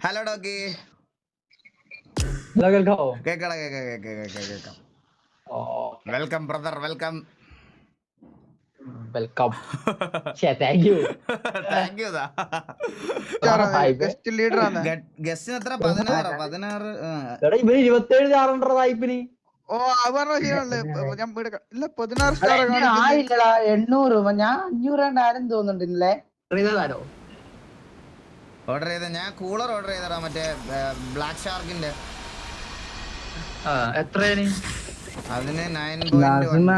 Hello ഡോക്കി hello കേൾക്കാവോ? കേക്കടാ കേക്കാം കേക്കാം കേക്കാം കേക്കാം ഓ welcome brother welcome welcome thank you thank you guest leader ആണ്. ഗസ്റ്റിന് എത്ര? പതിനാറ് പതിനാറ് ആ. എടാ ഇവന് ഇരുപത്തേഴ് ചാറുണ്ടോ വായ്പിന് ഓ അത് പറഞ്ഞ ശരിയാണല്ലേ. ഞാൻ ഇല്ല പതിനാറ് സ്റ്റാർ എണ്ണൂറ് ഞാൻ അഞ്ഞൂറ് ആരും തോന്നുന്നുണ്ടല്ലേ ഇതാരോ ഓർഡർ ചെയ്ത ഞാൻ കൂളർ ഓർഡർ ചെയ്തടാ മറ്റേ ബ്ലാക്ക് ഷാർക്കിന്റെ ആ. എത്രയാണ്? അതിന് നയൻ പോയിന്റ്!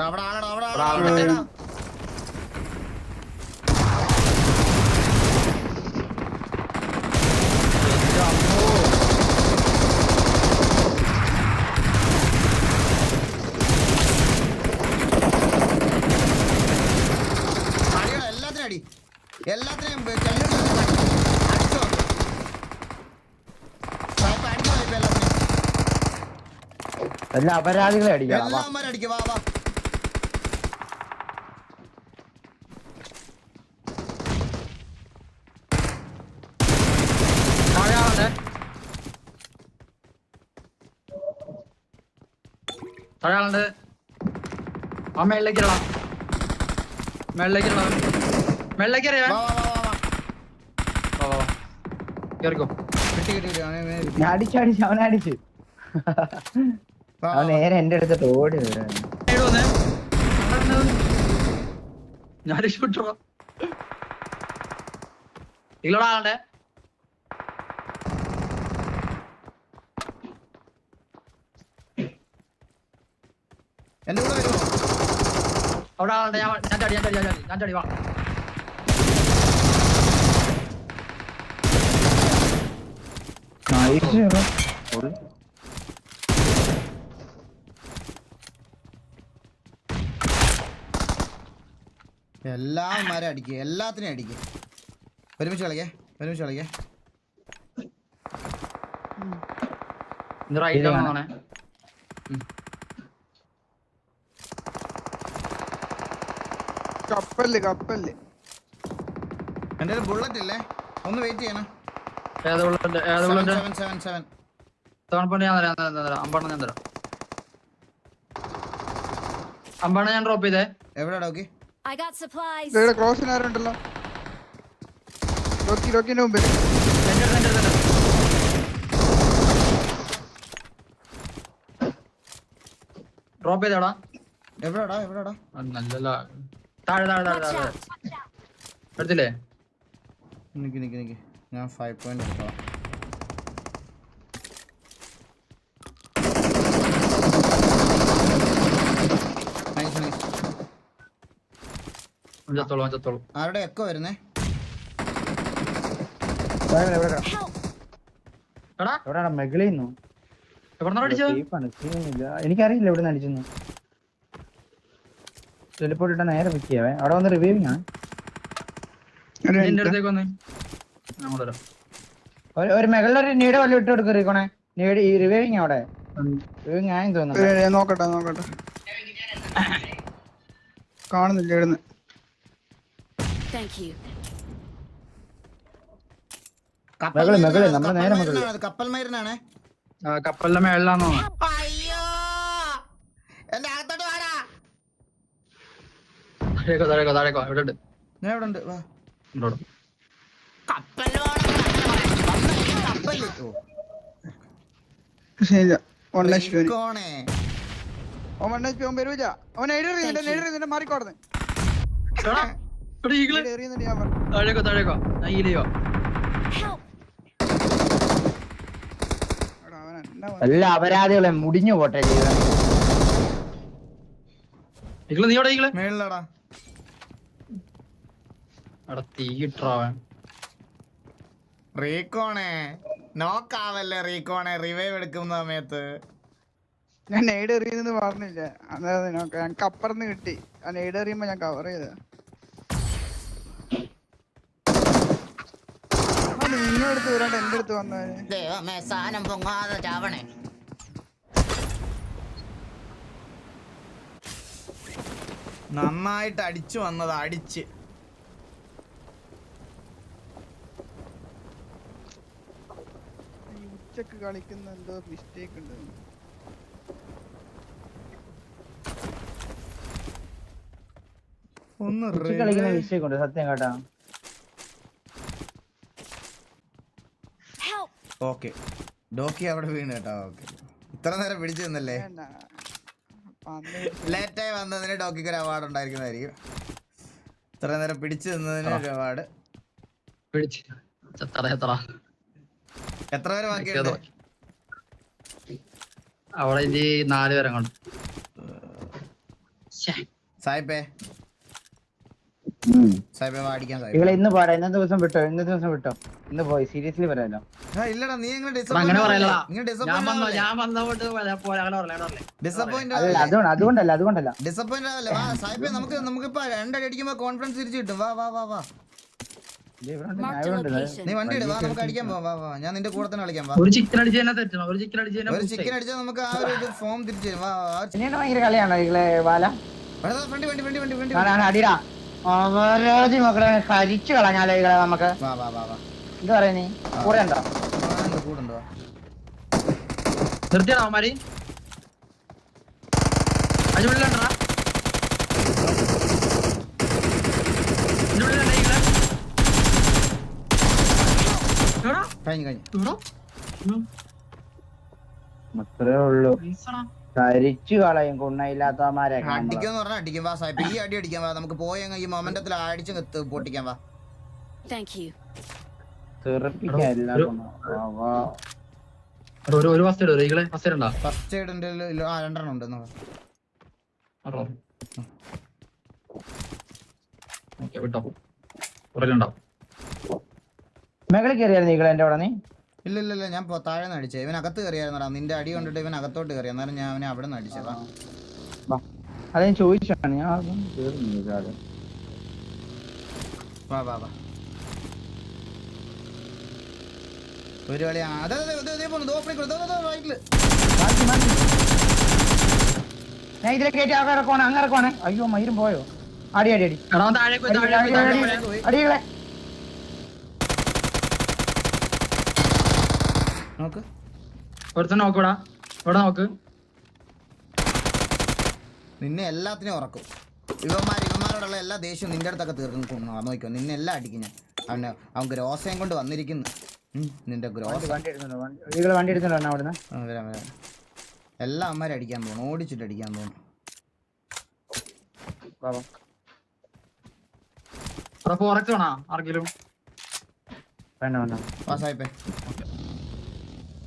അവിടെ ആളടാ അവിടെ അവിടെ ആളടാ ആളുണ്ട്. എടാ. അടിയോ, എല്ലാത്തിനും അടി എല്ലാത്തിനെയും ബ- കല്ലിട്ട് അടിച്ചോ. സായിപ്പ് അടിച്ചോ ഇപ്പൊ എല്ലാത്തിനെയും. എല്ലാ അപരാധികളെ അടിക്കണം വാ. വാ. വാ താഴെ ആ മേളിലേക്കുള്ള മേളിലേക്കുള്ള മേളിലേക്ക് കേറിക്കോ. കിട്ടി കിട്ടി കിട്ടി അവനെ അടിച്ചു അടിച്ചു അവനെ അടിച്ചു. അവൻ. നേരെ എന്റെ അടുത്ത് ഓടി ഞാൻ രക്ഷപ്പെട്ടോ. ഇല്ലടാ ആളുടെ എന്റെ കൂടെ വരുമോ അവിടെ ആളുടെ ഞാൻ ഞാൻ ചാടി ഞാൻ ചാടി ഞാൻ ചാടി. ഞാൻ ചാടി വാ. Nice. ഓടി. മരം അടിക്കുക എല്ലാത്തിനും അടിക്കുക ഒരുമിച്ച് കളിക്കേ ഒരുമിച്ച് കളിക്കേ. കപ്പൽ കപ്പൽ എന്റെ ബുള്ളറ്റ് ഇല്ലേ? ഒന്ന് വെയിറ്റ് ചെയ്യണം. ഏത് ബുള്ളറ്റ് ഏത് ബുള്ളറ്റ് സെവൻ സെവൻ സെവൻ തവണപ്പണ്ട് ഞാൻ തരാം ഞാൻ തരാം അമ്പണ്ണം ഞാൻ തരാം. അമ്പണ്ണം ഞാൻ ഡ്രോപ്പ് ചെയ്തേ. എവിടെ ഡോക്കി? I got supplies. ഇവിടെ ക്രോസിന് ആരുണ്ടല്ലോ റോക്കി റോക്കിന്റെ മുമ്പിൽ ഡ്രോപ്പ് ചെയ്തടാ. എവിടെടാ എവിടെടാ? നല്ലല്ല താഴെ താഴെ താഴെ താഴെ! എടുത്തില്ലേ? നിക്ക് നിക്ക് നിക്ക്. ഞാൻ ഫൈവ് പോയിന്റ് എടുത്തോളാം Nice, nice. അഞ്ചത്തോളം അഞ്ചത്തോളം ആരുടെ എക്കോ വരുന്നേ എവിടെ, എവിടെ, എവിടെ? Help! എടാ എവിടെയാണ് മെഗളിൽ നിന്നു എവിടെ അടിച്ചത്? സേഫാണ് സീനില്ല എനിക്കറിയില്ല എവിടെ നിന്ന് അടിച്ചെന്ന്. ടെലിപ്പോർട്ട് ഇട്ടാ നേരെ വിൽക്കിയാവേ അവിടെ വന്ന് റിവ്യൂവിങ് ആണ് എന്റെ അടുത്തേക്ക് വന്ന്. ഞാൻ കൊണ്ടുവരാം ഒരു- ഒരു നീടെ വല്ല ഇട്ട് കൊടുക്കും റീക്കോണെ. നീട് ഈ റിവൈവിങ് അവിടെ. റിവൈവിങ് ആയെന്ന് തോന്നുന്നു. നോക്കട്ടെ നോക്കട്ടെ. കാണുന്നില്ല ഇടുന്ന് Thank you. കപ്പൽ മകൾ, മകൾ, മൈരനാണ്, നമ്മൾ നേരെ അത് കപ്പൽ മൈരനാണ് കപ്പലിന്റെ മേളിലാണോ അയ്യോ! എന്റെ അകത്തോട്ട് വാടാ. താഴേക്കോ താഴേക്കോ താഴേക്കോ. എവിടെ ഉണ്ട് ഞാൻ ഇവിടെ ഉണ്ട് വാ. അവിടെ. കപ്പൽ വേണം. കപ്പൽ ഓ. ശരിയില്ല വൺ എച്ച് പി കോണേ ഓ വൺ എച്ച് പി അവൻ വരൂല അവൻ എഴുതിയുന്നുണ്ട് മാറിക്കോടുന്നു എടാ, താഴേക്കോ താഴേക്കോ. ഞാൻ എല്ലാ അപരാധികളെ മുടിഞ്ഞു പോട്ടെ നീ മേളിലടാ. നോക്കാവല്ലേ റീകോണേ റിവൈവ് എടുക്കുന്ന സമയത്ത്. ഞാൻ നെയ്ഡ് എറിയുന്നെന്ന് പറഞ്ഞില്ല? അതായത് ഞങ്ങക്ക് ഞങ്ങൾക്ക് അപ്പുറന്ന് കിട്ടി. ആ നെയ്ഡ് എറിയുമ്പോ ഞാൻ കവർ ചെയ്ത നിങ്ങളുടെ അടുത്ത് വരാണ്ട് എന്റെ അടുത്ത് വന്നവര് ദൈവമേ സാധനം പൊങ്ങാതെ ചാവണേ. നന്നായിട്ട് അടിച്ചു വന്നത് അടിച്ച്. ഈ ഉച്ചയ്ക്ക് കളിക്കുന്ന എന്തോ മിസ്റ്റേക്ക് ഉണ്ട്. ഒന്ന് കളിക്കുന്ന മിസ്റ്റേക്ക് ഉണ്ട് സത്യം കേട്ടാ. ഓക്കെ. ഡോക്കി അവിടെ വീണ് കേട്ടോ ഓക്കെ. ഇത്ര നേരം പിടിച്ചു നിന്നല്ലേ? ലേറ്റായി വന്നതിന് ഡോക്കിക്ക് ഒരു അവാർഡ് ഉണ്ടായിരിക്കുന്നതായിരിക്കും. ഇത്ര നേരം പിടിച്ചു നിന്നതിന് ഒരു അവാർഡ് എത്ര പേര് ബാക്കിയുണ്ട് അവിടെ ഇനി നാല് പേരെ കൊണ്ട് സായിപ്പേ. സായിപ്പേ വാടിക്കാൻ സായിപ്പേ. ഇവളെ ഇന്ന് പാടാ. ഇന്നത്തെ ദിവസം വിട്ടോ? ഇന്നത്തെ ദിവസം വിട്ടോ? ഇന്ന് പോയി. സീരിയസ്ലി പറയാലോ. ഇല്ലടാ നീ അതുകൊണ്ടല്ല അതുകൊണ്ടല്ല ഡിസപ്പോയിന്റ് ആവല്ലേ വാ സായിപ്പേ നമുക്ക് നമുക്കിപ്പോ രണ്ടടി അടിക്കുമ്പോ കോൺഫിഡൻസ് തിരിച്ചു കിട്ടും. വാ വാ വാ വാ. നീ വണ്ടി ഇട് വാ നമുക്ക് അടിക്കാൻ പോവാം വാ വാ. ഞാൻ നിന്റെ കൂടെ തന്നെ കളിക്കാം വാ. ഒരു ചിക്കൻ അടിച്ചാൽ നമുക്ക് ആ ഒരു ഫോം തിരിച്ചു തരും. ഭയങ്കര കളിയാണോ ഇങ്ങളെ ബാല? വണ്ടി വണ്ടി വണ്ടി അവരാജി മക്കളെ കരിച്ചു കളഞ്ഞാലോ നമുക്ക്. വാ വാ വാ വാ. എന്ത് പറയാ നീ. കൂടെ ഉണ്ടോ ആ, ഉണ്ട്, കൂടെ ഉണ്ട്, വാ നിർത്തിയടാ അവന്മാര് അതിനുള്ളിലുണ്ടാ കഴിഞ്ഞു കഴിഞ്ഞു. അത്രേ ഉള്ളൂ. കരിച്ചു കളയും കുണ്ണയില്ലാത്തവന്മാരെ. അടിക്കുമെന്ന് പറഞ്ഞാൽ അടിക്കും വാ സായിപ്പ് ഈ അടി അടിക്കാൻ വാ. നമുക്ക് പോയ ഈ മൊമെന്റത്തിൽ അടിച്ചു പൊട്ടിക്കാൻ വാ. Thank you. കേറിയായിരുന്നു ഒരു- ഫസ്റ്റ് ഫസ്റ്റ് ആ രണ്ടെണ്ണം ഉണ്ട് എന്നാ വാ. ഓക്കെ വിട്ടോ. പുറകിലുണ്ടാവും മേകളിൽ കയറിയായിരുന്നു ഈകളെ എന്റെ അവിടെ നീ? ഇല്ല ഇല്ല ഇല്ല. ഞാൻ താഴെ നിന്ന് അടിച്ചേ. ഇവൻ അകത്ത് കയറിയായിരുന്നടാ. നിന്റെ അടി കണ്ടിട്ട് ഇവൻ അകത്തോട്ട് കയറി. അന്നേരം ഞാൻ അവനെ അവിടെ നിന്ന് അടിച്ചതാ വാ. അത് ഞാൻ ചോദിച്ചാണ് ഞാൻ വാ വാ വാ. ഒരു കളി. അതെ ദോ, ദോ, റൈറ്റിൽ മാറ്റി, മാറ്റി. ഞാൻ ഇതിലെ കയറ്റി ആകെ ഇറക്കുവാണ് അങ്ങ് ഇറക്കുവാണ്. അയ്യോ മയിരും പോയോ? അടി അടി അടി. അടികളെ നോക്ക്. ഒരുത്തൻ നോക്കൂടാ. ഇവിടെ നോക്ക്. നിന്നെ എല്ലാത്തിനും ഉറക്കും. ഇവന്മാർ ഇവന്മാരോടുള്ള എല്ലാ ദേഷ്യവും നിന്റെ അടുത്തൊക്കെ തീർക്കും. നോക്കിയോ നിന്നെ എല്ലാം അടിക്കും ഞാൻ. അവന് അവൻ ഗ്രോസയും കൊണ്ട് വന്നിരിക്കുന്നു. നിന്റെ ഗ്രോസ് വണ്ടി എടുത്തുണ്ടോ അവിടുന്ന്? വരാം വരാം. എല്ലാ അമ്മമാരും അടിക്കാൻ പോകണം ഓടിച്ചിട്ട് അടിക്കാൻ പോകണം വേണ്ട വേണ്ട. പാസ്സായിപ്പേ.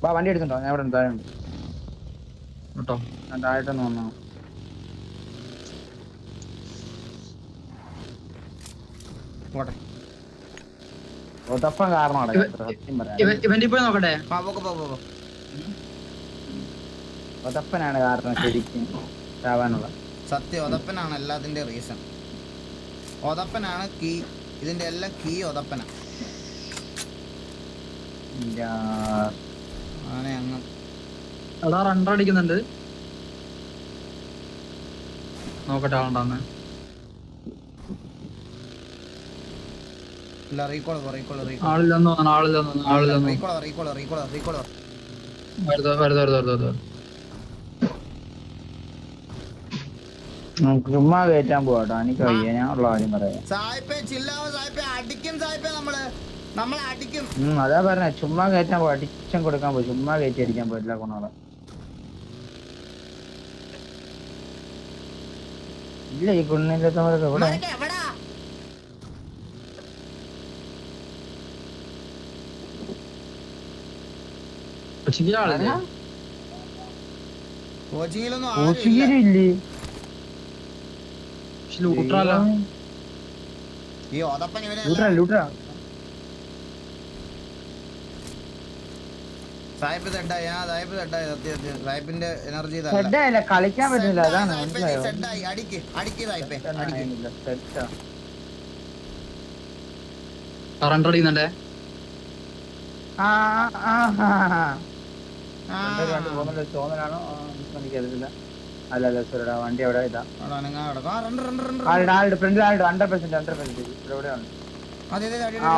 വാ വണ്ടി എടുത്തുണ്ടോ ഞാൻ ഇവിടെ ഉണ്ട്, താഴെ ഉണ്ട്. കേട്ടോ ഞാൻ താഴോട്ടൊന്ന് വന്നോ. പോട്ടെ. ഒതപ്പം കാരണമാണ്. ഇവന്റെ പോയി നോക്കട്ടെ? ഒതപ്പനാണ് കാരണം ശരിക്കും ചാവാനുള്ള. സത്യം ഒതപ്പനാണ് എല്ലാത്തിന്റെ റീസൺ ഒതപ്പനാണ് കീ ഇതിന്റെ എല്ലാം കീ ഒതപ്പന ഇല്ലാ. ആനെ അങ്ങ്. എടാ റണ്ടർ അടിക്കുന്നുണ്ട്. നോക്കട്ടെ ആളുണ്ടാന്ന് ആളില്ലെന്ന് തോന്നുന്നു ആളില്ലെന്ന് തോന്നുന്നു ആളില്ലെന്ന് റീകോൾ റീകോൾ റീകോൾ റീകോൾ വരുതോ വരുതോ വരുതോ വരുതോ നമുക്ക് ചുമ്മാ കയറ്റാൻ പോവാട്ടോ. എനിക്ക് വയ്യ ഞാൻ ഉള്ള കാര്യം പറയാം. സായിപ്പേ ചില്ലാവോ സായിപ്പേ അടിക്കും സായിപ്പേ നമ്മൾ. നമ്മളെ അടിക്കും. ഉം അതാ പറഞ്ഞ ചുമ്മാ കയറ്റാൻ പോ അടിച്ചം കൊടുക്കാൻ പോയി ചുമ്മാ കയറ്റി അടിക്കാൻ പറ്റില്ല കൊണോളെ ഇല്ല ഈ കുണ്ണിന്റെ എവിടാ? പക്ഷേ ആളില്ലേ കോച്ചിങ്ങിലൊന്നും ആരും ഇല്ല. കോശിഗിരില്ലേ പക്ഷെ ലൂട്ടറല്ല ഈ ഒതപ്പൻ ഇവനെ ലൂട്ടറ ലൂട്ടറ ആ സത്യം സത്യം എനർജി കളിക്കാൻ പറ്റില്ല അതാണ് സെഡായി അടിക്ക് അടിക്ക് തെറ്റാ. ആ, ആ, തോന്നലാണോ? അല്ല അല്ല വണ്ടി അവിടെ ഇതാ. അവിടെ അനങ്ങാതെ കിടക്കും. ആ, രണ്ട്, രണ്ട്, രണ്ട്, രണ്ട്. ആളുടെ ആളുടെ ഫ്രണ്ടിൽ ആളുടെ ഹൺഡ്രഡ് പെർസെന്റ് ഹൺഡ്രഡ് പെർസെന്റ് ആ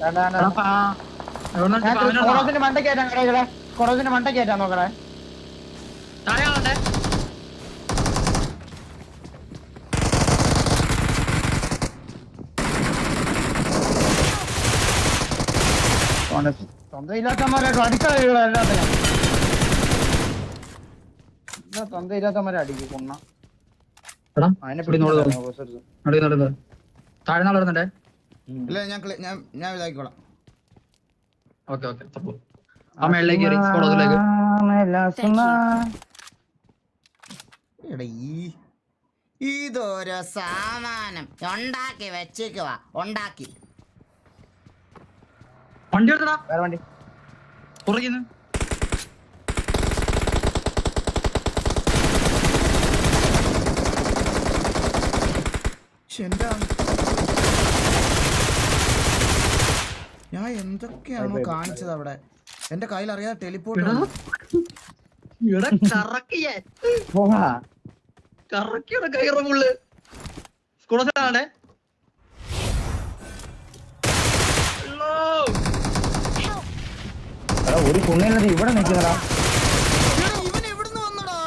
വേണ്ട, വേണ്ട. എടാ, പാ. എവിടുന്ന് ഞാൻ പാവനുണ്ടോ? കൊറോസിന്റെ മണ്ട കയറ്റാൻ കടകളെ കൊറോസിന്റെ മണ്ട കയറ്റാൻ നോക്കണേ താഴെ ആളുണ്ടേ? സ്വന്തം ഇല്ലാത്തമാരായിട്ട് അടിക്കള എല്ലാത്തിനും സ്വന്തം ഇല്ലാത്തമാരെ അടിക്കും കൊണ്ണ എടാ, അതിനെ ഇവിടെ നോട് വരുന്നുണ്ടേ? ഇല്ല ഞാൻ ഞാൻ ഞാൻ ഇതാക്കിക്കോളാം. ഓക്കെ ഓക്കെ തപ്പു. ആ മേളിലേക്ക് കയറി സ്കോളത്തിലേക്ക് എടാ ഈ ഇതൊരു സാമാനം. ഉണ്ടാക്കി വെച്ചേക്കുവാ ഉണ്ടാക്കി. വണ്ടി എടുത്തടാ വേറെ വണ്ടി. പുറകിന്ന്. ശ്ശെ, ഞാൻ എന്തൊക്കെയാണോ കാണിച്ചത് അവിടെ? എന്റെ കയ്യിൽ അറിയാതെ ടെലിപ്പോർട്ട് കറക്കിയുടെ കയറ മുള്ളു സ്കൂളത്തിലാണേ എടാ, ഒരു കുണ്ണില്ലാതെ ഇവിടെ നിൽക്കുന്നടാ. ഇവൻ എവിടുന്ന് വന്നടാ?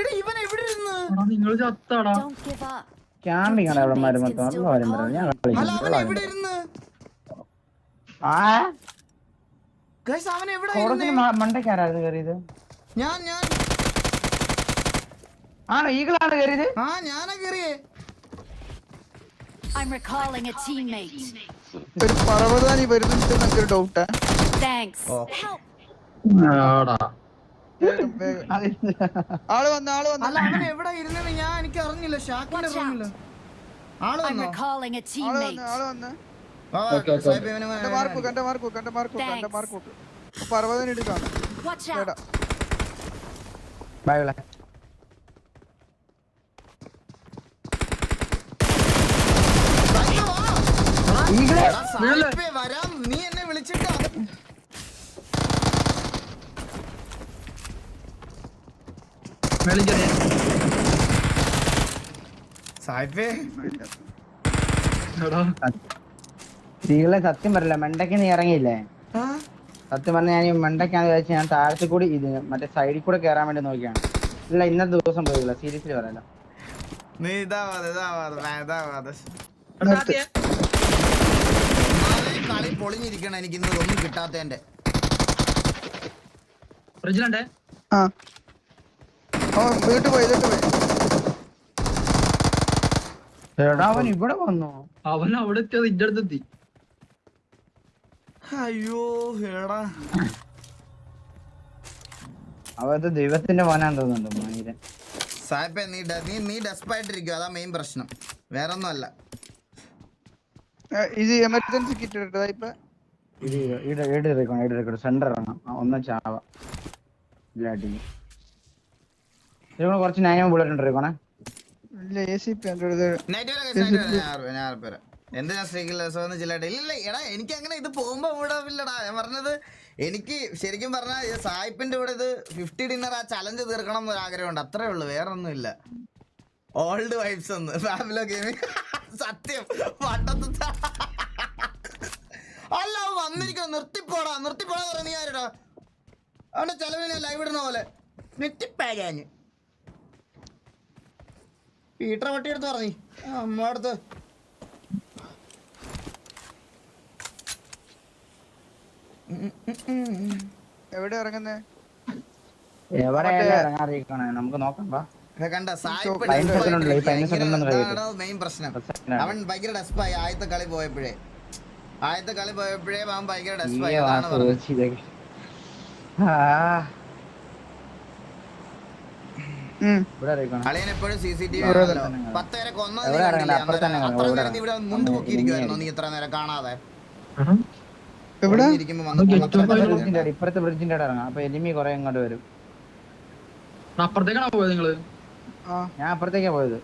എടാ ഇവൻ എവിടെ ഇരുന്ന്? നിങ്ങൾ ചത്താടാ. ക്യാമ്പിങ് ആണ് ഇവിടെ മരം മൊത്തം ഒന്നും കാര്യം പറയാം ഞാൻ കളിക്കും മണ്ടക്കാരായിരുന്നു കയറിയത്? ഞാൻ ഞാൻ. ആണോ ഈഗിളാണ് കയറിയത്? ആ ഞാനാ കേറിയേ I'm recalling a teammate. ഒരു പർവതാനി വരുന്നുണ്ട് എന്നൊക്കെ ഒരു ഡൗട്ടാ ആൾ വന്നു ആൾ വന്നു. അല്ല അവൻ എവിടെ ഇരുന്നെന്ന് ഞാൻ എനിക്ക് അറിഞ്ഞില്ല. ഷാക്കിന്റെ. റൂമിൽ. ആൾ വന്നു വന്നോ? recalling a all teammate. വന്നു. ആൾ വന്നു എന്റെ മാർക്ക് എന്റെ മാർക്ക് എന്റെ മാർക്ക് എന്റെ മാർക്ക്. പർവതാനി എടുക്കാണ് Watch എടാ out. ബൈ ബൈ ഈഗിൾ എടാ, സാഹിബേ, വരാം. നീ എന്നെ വിളിച്ചിട്ട്. ഈഗിളെ സത്യം പറയില്ല മണ്ടയ്ക്ക് നീ ഇറങ്ങിയില്ലേ? ആ? സത്യം പറഞ്ഞ ഞാൻ ഈ മണ്ടയ്ക്കാന്ന് വിചാരിച്ചു ഞാൻ താഴത്തെ കൂടി ഇത് മറ്റേ സൈഡിൽ കൂടെ കേറാൻ വേണ്ടി നോക്കിയാണ്. ഇല്ല ഇന്നത്തെ ദിവസം പോയില്ല സീരിയസ്ലി പറയല്ലോ. നീ ഇതാവാതെ ഇതാവാതെ ഇതാവാതെ നാളെ പൊളിഞ്ഞിരിക്കണം എനിക്ക് ഇന്ന് ഒന്നും കിട്ടാത്തതിന്റെ ഫ്രിഡ്ജിലുണ്ടേ ആ. ഓ വീട്ടിൽ പോയി വീട്ടിൽ പോയി. എടാ അവൻ ഇവിടെ വന്നു? അവൻ അവിടെ എത്തിയത് ഇന്റെ അടുത്തെത്തി അയ്യോ എടാ. അവത് ദൈവത്തിന്റെ തോന്നുന്നുണ്ട് നീ നീ ഡെസ്പായിട്ടിരിക്കും അതാ മെയിൻ പ്രശ്നം. വേറെ ഇത് എമർജൻസി കിറ്റ് ഇട്ടതാ ഇപ്പൊ. സെന്റർ ആണ് ഒന്നും ചാവ. കുറച്ച് നയം ബുള്ളറ്റ് ഉണ്ട് ഇല്ല ഞാൻ ഇല്ല ഇല്ല, എടാ എനിക്ക് അങ്ങനെ ഇത് പോകുമ്പോ വിടാവില്ലടാ ഞാൻ പറഞ്ഞത് എനിക്ക് ശരിക്കും പറഞ്ഞാൽ സായിപ്പിന്റെ കൂടെ ഇത് ഫിഫ്റ്റി ഡിന്നർ ആ ചലഞ്ച് തീർക്കണം എന്നൊരു ആഗ്രഹമുണ്ട്. അത്രേ ഉള്ളൂ വേറൊന്നും ഒന്നുമില്ല ഓൾഡ് വൈബ്സ് ഒന്ന്. ഫാമിലോ ഗെയിമിംഗ് സത്യം. പണ്ടത്തെ അല്ല വന്നിരിക്കണം നിർത്തിപ്പോടാ. നിർത്തിപ്പോടാ പറഞ്ഞ നീ അവിടെ ചെലവിന് ലൈവ് ഇടുന്ന പോലെ. നെറ്റിപ്പാകാഞ്ഞ്. പീട്ടർ വട്ടി എടുത്ത് പറഞ്ഞു. അമ്മടുത്ത് എവിടെ ഇറങ്ങുന്നേ? എവിടെ ഇറങ്ങാറിയിക്കണേ നമുക്ക് നോക്കാം വാ. കണ്ട. മെയിൻ പ്രശ്നം. അവൻ ഭയങ്കര ഡെസ്പായി ആദ്യത്തെ കളി പോയപ്പോഴേ. ആദ്യത്തെ കളി പോയപ്പോഴേ അവൻ ഭയങ്കര ഡെസ്പായി അതാണ് പറഞ്ഞത്. അളിയൻ എപ്പോഴും സി സി ടി വി കൊന്നത്. അത്ര നേരം ഇവിടെ. മുണ്ട് നീ ഇത്ര നേരം കാണാതെ. ഇപ്പുറത്തെ ബ്രിഡ്ജിന്റെ ഇറങ്ങാം. അപ്പൊ എനിമി കൊറേ ഇങ്ങോട്ട് വരും. അപ്പുറത്തേക്കാണോ പോയത് നിങ്ങൾ? ഞാൻ അപ്പുറത്തേക്കാ പോയത്.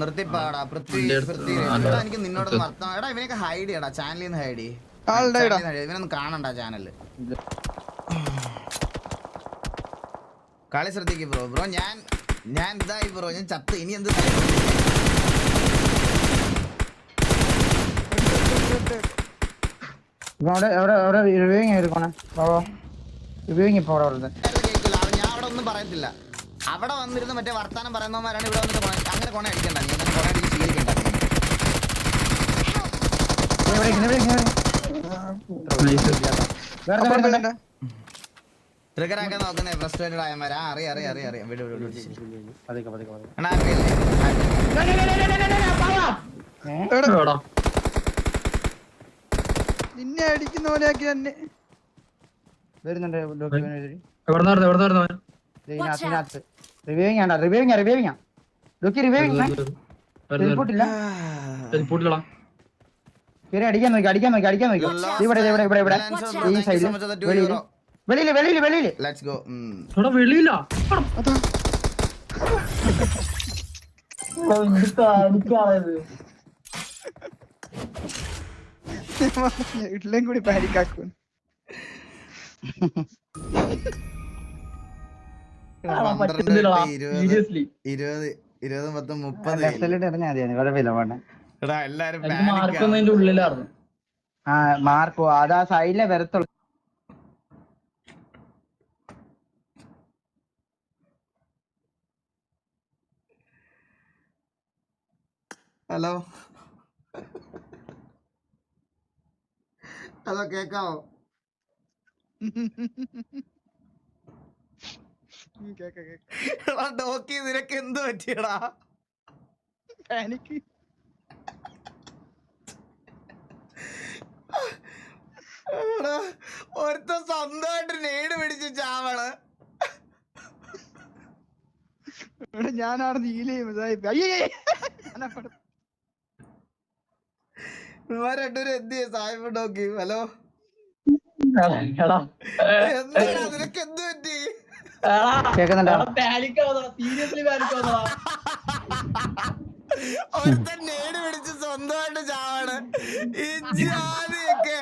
നിർത്തിപ്പാടാ പൃഥ്വി പൃഥ്വി. എടാ, എനിക്ക് നിന്നോട് നടത്താം എടാ ഇവനൊക്കെ ഹൈഡ് ചെയ്യടാ ചാനലിൽ നിന്ന് ഹൈഡ് ചെയ്യ്. ഇവനൊന്നും കാണണ്ട ചാനലിൽ ഇത്. കളി ശ്രദ്ധിക്കും ബ്രോ ബ്രോ ഞാൻ ഞാൻ ഇതായി ബ്രോ ഞാൻ ചത്ത്. ഇനി എന്ത് അവിടെ അവിടെ അവിടെ റിവ്യൂവിങ് എടുക്കണേ റിവ്യൂവിങ് ഇപ്പൊ അവിടെ ഞാൻ അവിടെ ഒന്നും പറയത്തില്ല. അവിടെ വന്നിരുന്ന് മറ്റേ വർത്താനം പറയുന്നവന്മാരാണ് ഇവിടെ വന്നിട്ട് അങ്ങനെ കൊണ അടിക്കണ്ട. നീ അങ്ങനെ കൊണ അടിച്ച് ശീലിക്കണ്ട നോക്കുന്നേ ഫ്രസ്ട്രേറ്റഡ് ആയമാരാ അറിയാം അറിയാം അറിയാം അറിയാം. വിടു വിടു? നിന്നെ അടിക്കുന്ന പോലെയാക്കി തന്നെ വരുന്നുണ്ട് എവിടെ നടന്നു എവിടെ വരുന്നത്? ഇതിനകത്ത് റിവ്യൂവിങ് ആണ്? റിവ്യൂവിങ് റിവ്യൂവിങ് ഡോക്കി റിവ്യൂവിങ് ലുക്കി. വരുന്നത്. റിപ്പോർട്ടില്ല ഇത് പൂട്ടിലടാ. കയറി അടിക്കാൻ നോക്കി അടിക്കാൻ നോക്കി അടിക്കാൻ നോക്കി. ഇവിടെ ഇവിടെ ഇവിടെ ഇവിടെ. ഈ സൈഡിൽ വെളിയിൽ വെളിയിൽ വെളിയിൽ വെളിയിൽ ലെറ്റ്സ് ഗോ. എടാ, വെളിയിലാ. ഇഡ്ലേം കൂടി പാരിക്കാക്കും ഇരുപത്. ഇരുപത് പത്ത് മുപ്പത് എടാ എല്ലാരും. ഉള്ളിലായിരുന്നു. ആ മാർക്കോ അതാ സൈഡിലെ വരത്തുള്ളൂ. ഹലോ? ഹലോ കേക്കാവോ? ഡോക്കി നിനക്ക് എന്ത് പറ്റിയടാ? എനിക്ക് ഒരുത്ത സ്വന്തമായിട്ട് നേട് പിടിച്ച് ചാവൾ. ഇവിടെ ഞാനാണ് നീല ഇതായി അയ്യേ ഞാനപ്പുറത്ത് ഇവന്മാർ രണ്ടുപേരും എന്ത് ചെയ്യും? സാഹിബ് ഡോക്കി ഹലോ? എടാ. എന്താടാ നിനക്ക് എന്ത് പറ്റി? ആവുന്നെടാ. ഒരുത്തൻ നേട് പിടിച്ച് സ്വന്തമായിട്ട് ചാവാണ്. ഈ ജാതിയൊക്കെ.